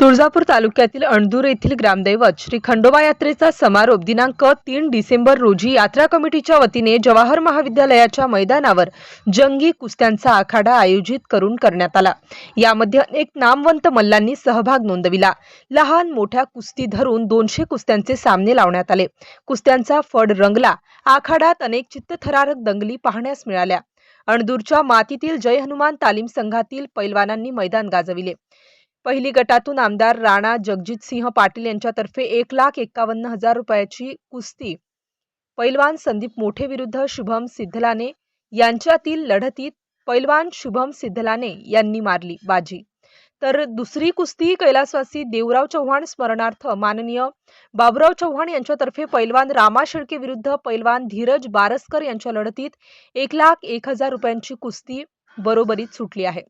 तुळजापूर तालुक्यातील अणदूर येथील ग्रामदैवत श्री खंडोबा यात्रेचा समारोप दिनांक तीन डिसेंबर रोजी यात्रा कमिटीच्या वतीने जवाहर महाविद्यालयाच्या मैदानावर जंगी कुस्त्यांचा आखाडा आयोजित करून करण्यात आला. यामध्ये अनेक नामवंत मल्लांनी सहभाग नोंदविला. लहान मोठ्या कुस्ती धरून दोनशे कुस्त्यांचे सामने लावण्यात आले. कुस्त्यांचा फड रंगला. आखाड्यात अनेक चित्तथरारक दंगली पाहण्यास मिळाल्या. अणदूरच्या मातीतील जय हनुमान तालीम संघातील पैलवानांनी मैदान गाजविले. पहिली गटातून आमदार राणा जगजितसिंह पाटील यांच्यातर्फे एक लाख एक्कावन्न हजार रुपयाची कुस्ती. पैलवान संदीप मोठे विरुद्ध शुभम सिद्धलाने यांच्यातील लढतीत पैलवान शुभम सिद्धलाने यांनी मारली बाजी. तर दुसरी कुस्ती कैलासवासी देवराव चव्हाण स्मरणार्थ माननीय बाबुराव चव्हाण यांच्यातर्फे पैलवान रामा शेळके विरुद्ध पैलवान धीरज बारसकर यांच्या लढतीत एक लाख एक हजार रुपयांची कुस्ती बरोबरीत सुटली आहे.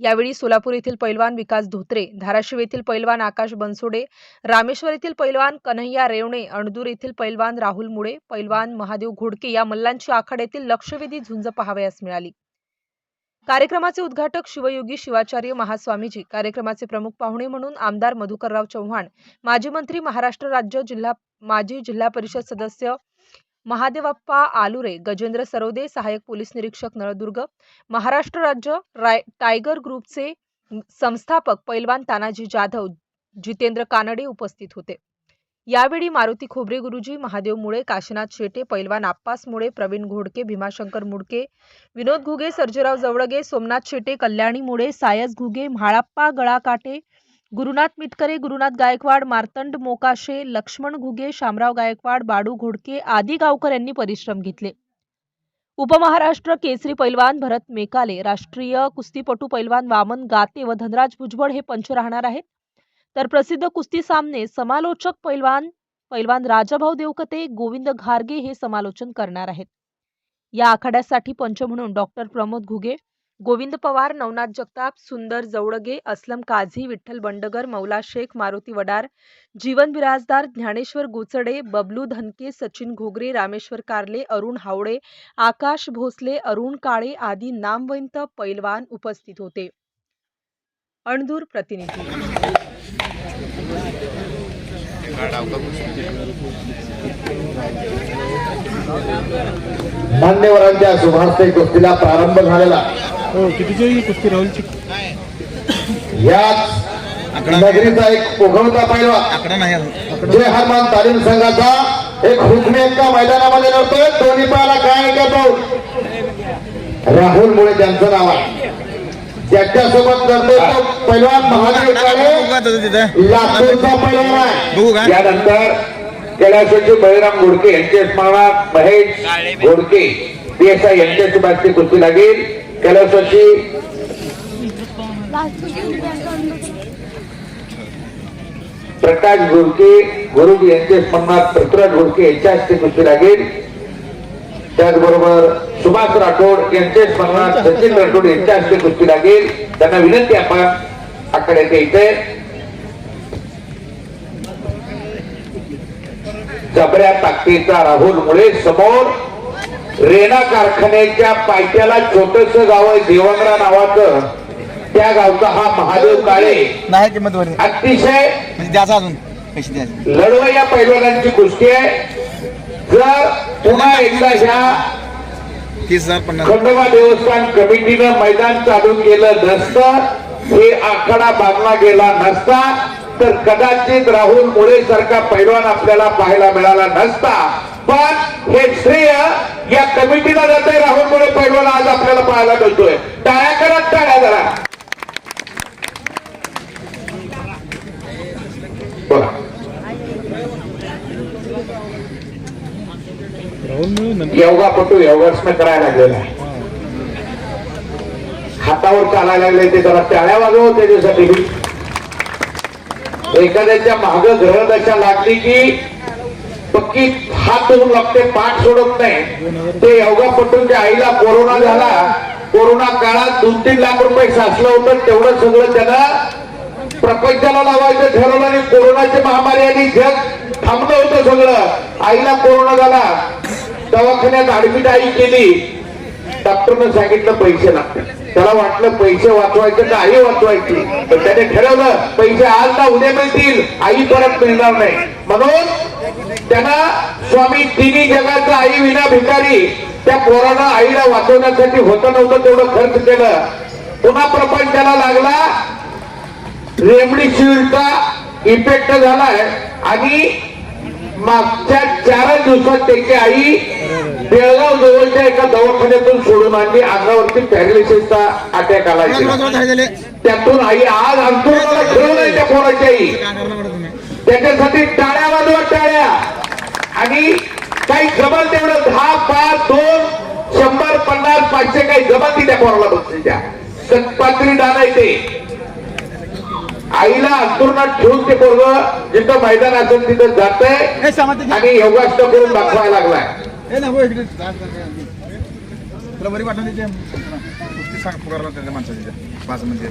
यावेळी सोलापूर येथील पैलवान विकास धोत्रे धाराशिव येथील पैलवान आकाश बनसोडे रामेश्वर येथील पैलवान कन्हैया रेवणे अणदूर येथील पैलवान राहुल मुळे पैलवान महादेव घोडके या मल्लांची आखाड्यातील लक्षवेधी झुंज पहावयास मिळाली. कार्यक्रमाचे उद्घाटक शिवयोगी शिवाचार्य महास्वामीजी कार्यक्रमाचे प्रमुख पाहुणे म्हणून आमदार मधुकरराव चव्हाण माजी मंत्री महाराष्ट्र राज्य जिल्हा माजी जिल्हा परिषद सदस्य महादेवप्पा आलुरे गजेंद्र सरोदे सहाय्यक पोलीस निरीक्षक नळदुर्ग महाराष्ट्र राज्य राय टायगर ग्रुपचे संस्थापक पैलवान तानाजी जाधव जितेंद्र कानडे उपस्थित होते. यावेळी मारुती खोबरे गुरुजी महादेव मुळे काशीनाथ शेटे पैलवान आप्पास मुळे प्रवीण घोडके भीमाशंकर मुडके विनोद घुगे सर्जेराव जवळगे सोमनाथ शेटे कल्याणी मुळे सायस घुगे म्हाळाप्पा गळाकाटे गुरुनाथ मिटकरे गुरुनाथ गायकवाड मार्तंड मोकाशे लक्ष्मण घुगे शामराव गायकवाड बाडू घोडके आदी गावकर यांनी परिश्रम घेतले. उपमहाराष्ट्र केसरी पैलवान भरत मेकाले राष्ट्रीय कुस्तीपटू पैलवान वामन गाते व धनराज भुजबळ हे पंच राहणार आहेत. तर प्रसिद्ध कुस्ती सामने समालोचक पैलवान पैलवान राजाभाऊ देवकते गोविंद घारगे हे समालोचन करणार आहेत. या आखाड्यासाठी पंच म्हणून डॉक्टर प्रमोद घुगे गोविंद पवार नवनाथ जगताप सुंदर जवळगे असलम काझी विठ्ठल बंडगर मौला शेख मारुती वडार जीवन बिराजदार ज्ञानेश्वर गोचडे बबलू धनके सचिन घोगरे रामेश्वर कारले अरुण हावडे आकाश भोसले अरुण काळे आदी नामवंत पैलवान उपस्थित होते. अणदूर प्रतिनिधी. मान्यवरांच्या शुभास्ते गोष्टीला प्रारंभ झालेला हो कितीची कुस्ती राहुलची? याच नगरीचा एक उगवता पैलवा आकडा नाही अजून. जय हनुमान तालीम संघाचा एक हुकमी एका मैदानामध्ये नव्हतोय दोन्ही पायाला काय का पाऊल राहुल मुळे त्यांचं नाव आहे. त्याच्यासोबत करतोय तो पैलवान महादेव काळे. लातूरचा पैलवान. आहे यानंतर कैलासवासी बळीराम घोडके यांच्या स्मरणात महेश घोडके पीएसआय यांच्याची बातची कुस्ती लागेल. कैलासवासी प्रकाश घोडके गुरु यांचे स्मरणात पृथ्वीराज घोडके यांच्या हस्ते कुस्ती लागेल त्याचबरोबर सुभाष राठोड यांचे स्मरणात सचिन राठोड यांच्या हस्ते कुस्ती लागेल त्यांना विनंती आपण आकड्यात इथे. जबऱ्या ताकदीचा राहुल मुळे समोर. रेणा कारखान्याच्या पायथ्याला छोटस गाव आहे देवंगरा नावाचं. त्या गावचा हा महादेव काळे. नाही किंमत अतिशय म्हणजे द्यायचा अजून पैसे द्यायचे. लढवा या पैलवानांची कुस्ती आहे. जर पुन्हा एकदा ह्या तीस हजार पन्नास. खंडोबा देवस्थान कमिटीनं मैदान चालू केलं नसतं हे आखाडा बांधला गेला नसता तर कदाचित राहुल मुळे सारखा पैलवान आपल्याला पाहायला मिळाला नसता. पण हे श्रेय या कमिटीला जाते राहुल मुळे पैलवान आज आपल्याला पाहायला मिळतोय. टाळ्या करा टाळ्या जरा योगापटू योगासनं करायला लागलेला आहे हातावर चालायला लागले ते जरा टाळ्या वाजव त्याच्यासाठी. एखाद्याच्या माग दशा लागली की पक्की हात धरून लागते पाठ सोडत नाही. ते योगापटूंच्या आईला कोरोना झाला कोरोना काळात दोन तीन लाख रुपये साचलं होतं तेवढं सगळं त्यांना प्रपंचाला लावायचं ठरवलं आणि कोरोनाची महामारी आणि जग थांबलं होतं सगळं. आईला कोरोना झाला. दवाखान्यात ऍडमिट आई केली. डॉक्टरनं सांगितलं पैसे लागतात त्याला वाटलं पैसे वाचवायचे तर आई वाचवायची. पण त्याने ठरवलं पैसे आज ना उद्या मिळतील. आई परत मिळणार नाही. म्हणून त्यानं स्वामी तिन्ही जगाचा आई विना भिकारी त्या पोरानं आईला वाचवण्यासाठी होतं नव्हतं तेवढं खर्च केलं. पुन्हा प्रपंचाला लागला. रेमडेसिवीरचा इफेक्ट झालाय. आणि मागच्या चार दिवसात त्याची आई बेळगाव जवळच्या एका दवाखान्यातून सोडून आणली. अंगावरती पॅरालिसिसचा अटॅक आला. त्यातून आई आज अंतुरणाला खेळून त्या पोराची आई. त्याच्यासाठी टाळ्या वाजवा टाळ्या. आणि काही जमल तेवढं दहा पाच दोन शंभर पन्नास पाचशे काही जमल ती त्या पोराला बसते त्या सत्पात्री दान आहे ते. आईला अंतुरणात ठेवून ते पोरग जिथं मैदान असेल तिथं जातंय आणि योगासनं करून दाखवायला लागलाय. म्हणजे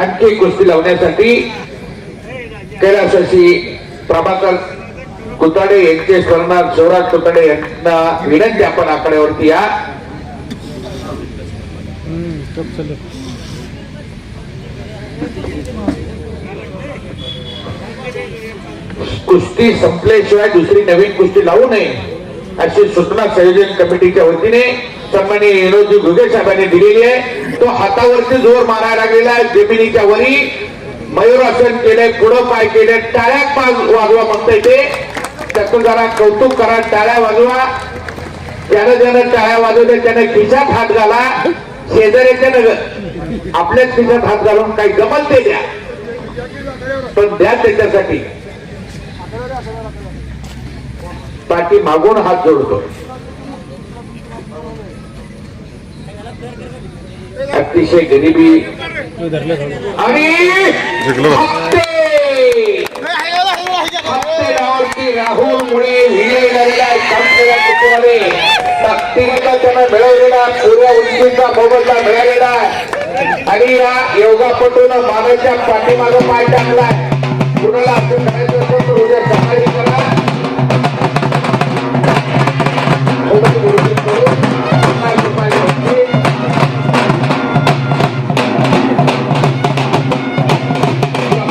आणखी कुस्ती लावण्यासाठी कैलासाशी प्रभाकर कुताडे यांचे स्मरणात शिवराज कुताडे यांना विनंती आपण आकड्यावरती या. कुस्ती संपल्याशिवाय दुसरी नवीन कुस्ती लावू नये अशी सूचना संयोजन कमिटीच्या वतीने सन्माननीय विनोदजी घुगे साहेबांनी दिलेली आहे. तो हातावरती जोर मारायला गेला जमिनीच्या वरी मयूरासन केलंय पुढं पाय केले टाळ्या पाय वाजवा म्हणता ते. त्याचं जरा कौतुक करा टाळ्या वाजवा. त्यानं ज्यानं टाळ्या वाजवल्या त्यानं खिशात हात घाला. शेजाऱ्याच्या नगर आपल्याच खिशात हात घालून काही जमल ते द्या. पण द्या त्याच्यासाठी. पाठी मागून हात जोडतो. अतिशय गरिबी आणि राहुल मुळे विजय झालेला संपलेल्या त्यांना मिळवलेला पूर्व उंचीचा मोबदला मिळालेला आहे. आणि या योगापटून मानाच्या पाठीमागं पाय टाकलाय.